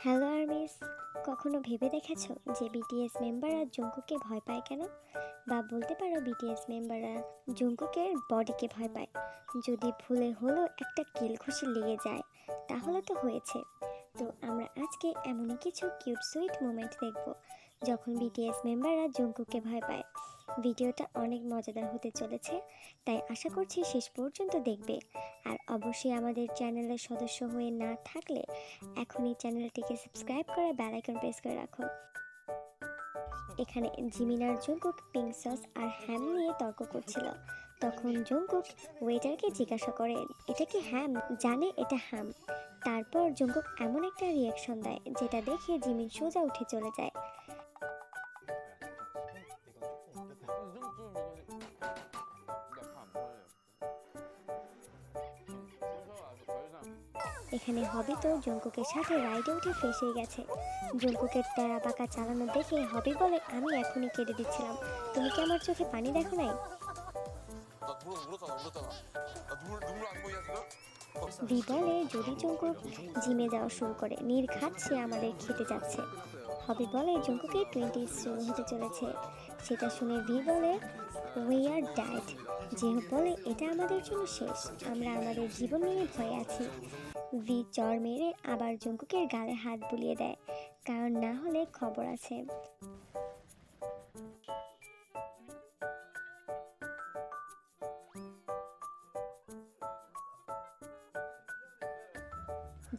Hello armies, কখনো ভেবে দেখেছ যে বিটিএস মেম্বাররা জঙ্কুকে ভয় পায় কেন? বা বলতে পারো বিটিএস মেম্বাররা জঙ্কুকের বডিকে ভয় পায়। যদি ভুলে হলো একটা কিল খুশি লেগে যায়, তাহলে তো হয়েছে। তো আমরা আজকে এমনই কিছু কিউট সুইট মোমেন্ট দেখব, যখন বিটিএস মেম্বাররা জঙ্কুকে ভয় পায়। ভিডিওটা অনেক মজাদার হতে চলেছে, তাই আশা করছি শেষ পর্যন্ত দেখবে। আর অবশ্যই আমাদের চ্যানেলের সদস্য হয়ে না থাকলে এখনই চ্যানেলটিকে সাবস্ক্রাইব করে বেল আইকন প্রেস করে রাখো। এখানে জিমিনার জঙ্কুক পিঙ্ক সস আর হ্যাম নিয়ে তর্ক করছিল। তখন জঙ্কুক ওয়েটারকে জিজ্ঞাসা করে এটা কি হ্যাম? জানে, এটা হ্যাম। তারপর জঙ্কুক এমন একটা রিয়াকশন দেয়, যেটা দেখে জিমিন সোজা উঠে চলে যায়। এখানে হবি তো জঙ্কুকের সাথে রাইডে উঠে ফেসে গেছে। জঙ্কুকের টেরা পাকা চালানো দেখে হবি বলে, আমি এখনই কেটে দিচ্ছিলাম। তুমি কি আমার চোখে পানি দেখো নাই? বিবলে যদি জঙ্কুক জিমে যাওয়া শুরু করে নির্ঘাত সে আমাদের খেতে যাচ্ছে। হবি বলে জঙ্কুকে টোয়েন্টি শুরু হতে চলেছে। সেটা শুনে বি বলে উই আর ডায়েট যে বলে, এটা আমাদের জন্য শেষ। আমরা আমাদের জীবন নিয়ে ভয়ে আছি। ভি চর মেরে আবার জঙ্কুকের গালে হাত বুলিয়ে দেয়, কারণ না হলে খবর আছে।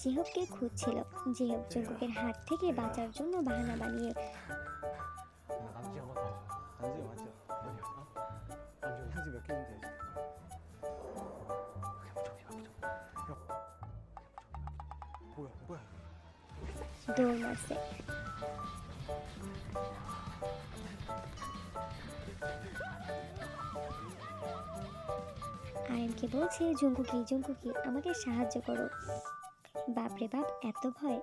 জেহবকে খুঁজছিল। জেহব জঙ্কুকের হাত থেকে বাঁচার জন্য বাহানা বানিয়ে দৌড় মারছে আয়নকে বলছে? জঙ্কুকি জঙ্কুকি, আমাকে সাহায্য করো। বাপরে বাপ, এত ভয়।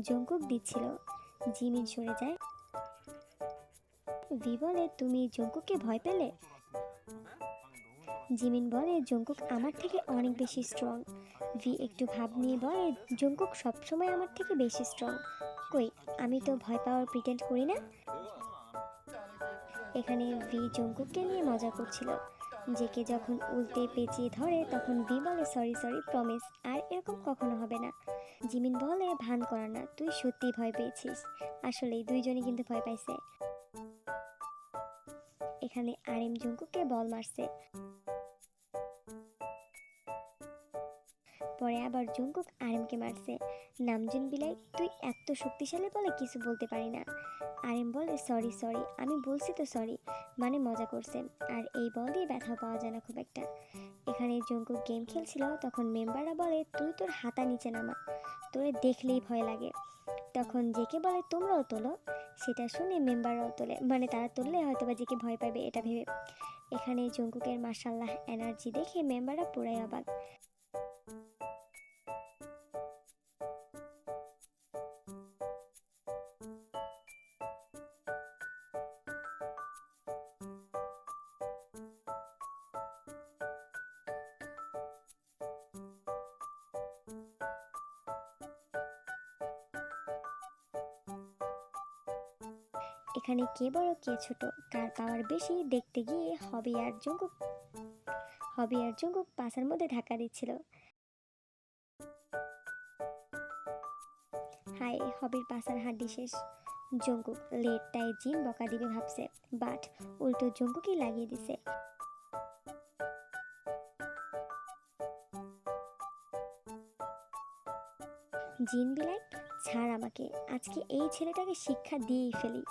জঙ্কুক দিচ্ছিল। জিমিন সরে যায়। ভি বলে তুমি জঙ্কুককে ভয় পেলে? জিমিন বলে, জঙ্কুক আমার থেকে অনেক বেশি স্ট্রং ভি একটু ভাব নিয়ে বলে, জঙ্কুক সবসময় আমার থেকে বেশি স্ট্রং কই, আমি তো ভয় পাওয়ার প্রিটেন্ড করি না? এখানে ভি জঙ্কুককে নিয়ে মজা করছিল। জেকে যখন উল্টে পেঁচিয়ে ধরে, তখন ভি বলে, সরি সরি প্রমিস আর এরকম কখনো হবে না। জিমিন বলে, ভান করা না, তুই সত্যি ভয় পেয়েছিস। আসলেই দুইজনই কিন্তু ভয় পাইছে। এখানে আরিম জঙ্কুককে বল মারছে। পরে আবার জঙ্কুক আরেমকে মারছে। নামজুন বিলাই, তুই এত শক্তিশালী বলে কিছু বলতে পারি না। আরেম বলে, সরি সরি, আমি বলছি তো সরি মানে মজা করছে আর এই বল দিয়ে ব্যথা পাওয়া যায় না খুব একটা। এখানে জঙ্কুক গেম খেলছিল, তখন মেম্বাররা বলে, তুই তোর হাতা নিচে নামা, তোরে দেখলেই ভয় লাগে। তখন জেকে বলে, তোমরাও তোলো। সেটা শুনে মেম্বাররাও তোলে মানে তারা তুললে হয়তো বা জেকে ভয় পাবে, এটা ভেবে। এখানে জঙ্কুকের মার্শাল্লাহ এনার্জি দেখে মেম্বাররা পুরাই অবাক। এখানে কে বড়, কে ছোট কার পাওয়ার বেশি দেখতে গিয়ে হবি আর জঙ্কুক, হবি আর জঙ্কুক পাশার মধ্যে ধাক্কা দিচ্ছিল। হাই হবির পাশার হাড্ডি শেষ। জঙ্কুক লেট তাই জিন বকা দিবে ভাবছে, বাট উল্টো জঙ্কুকই লাগিয়ে দিছে। জিন বিলাই ছাড় আমাকে, আজকে এই ছেলেটাকে শিক্ষা দিয়েই ফেলি।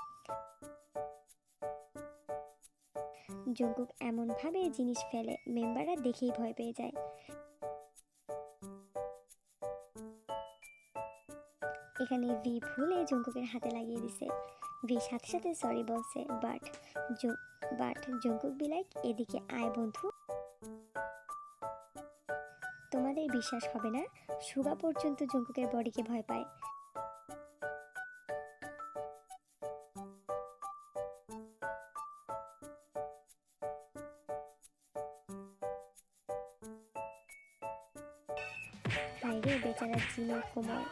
জঙ্কুক এমনভাবে জিনিস ফেলে, মেম্বাররা দেখেই ভয় পেয়ে যায়। এখানে ভি ভুলে জঙ্কুকের হাতে লাগিয়ে দিছে। ভি সাথে সাথে সরি বলছে বাট বাট জঙ্কুক বিলাইক এদিকে আয় বন্ধু। তোমাদের বিশ্বাস হবে না সুগা পর্যন্ত জঙ্কুকের বডিকে ভয় পায়। রে বেচারা জিনের কোমর।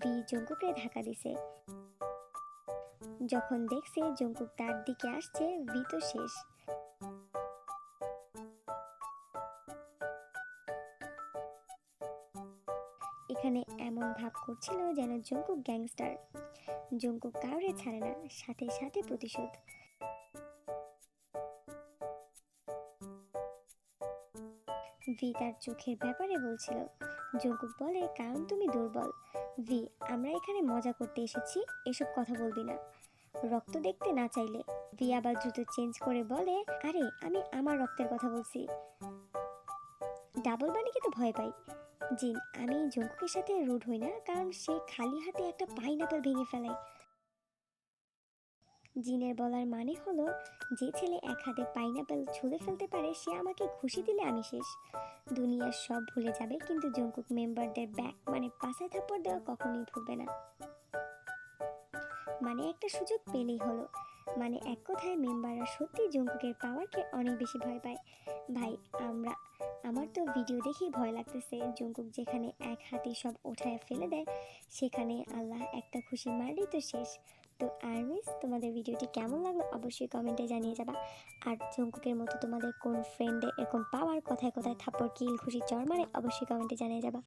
বি জঙ্কুকে ধাক্কা দিছে। যখন দেখছে জঙ্কুক তার দিকে আসছে বি তো শেষ। এখানে এমন ভাব করছিল যেন জঙ্কুক গ্যাংস্টার। জঙ্কুক কাউরে ছাড়ে না, সাথে সাথে প্রতিশোধ। ভি তার চোখের ব্যাপারে বলছিল জঙ্কুক বলে, কারণ তুমি দুর্বল। ভি, আমরা এখানে মজা করতে এসেছি, এসব কথা বলবি না। রক্ত দেখতে না চাইলে। ভি আবার দ্রুত চেঞ্জ করে বলে, আরে, আমি আমার রক্তের কথা বলছি। ডাবল বানিকে তো ভয় পাই। জিন আমি জঙ্কুকের সাথে রুড হই না, কারণ সে খালি হাতে একটা পাইনাপেল ভেঙে ফেলায় জিনের বলার মানে হলো, যে ছেলে এক হাতে পাইনাপেল ছুঁড়ে ফেলতে পারে, সে আমাকে খুশি দিলে আমি শেষ। দুনিয়ার সব ভুলে যাবে, কিন্তু জঙ্কুক মেম্বারদের ব্যাক মানে পাশায় থাপ্পড় দেওয়া কখনোই ভুলবে না। মানে একটা সুযোগ পেলেই হলো। মানে এক কথায় মেম্বাররা সত্যি জঙ্কুকের পাওয়ারকে অনেক বেশি ভয় পায়। ভাই, আমরা আমার তো ভিডিও দেখেই ভয় লাগতেছে। জঙ্কুক যেখানে এক হাতে সব ওঠায় ফেলে দেয়, সেখানে আল্লাহ একটা খুশি মারলেই তো শেষ। তো আর মিস তোমাদের ভিডিওটি কেমন লাগল অবশ্যই কমেন্টে জানিয়ে যাবা। আর জঙ্কুকের মতো তোমাদের কোন ফ্রেন্ডে এরকম পাওয়ার কথায় কথায় থাপ্পড়, কিল, খুশি, চর মারে অবশ্যই কমেন্টে জানিয়ে যাবা।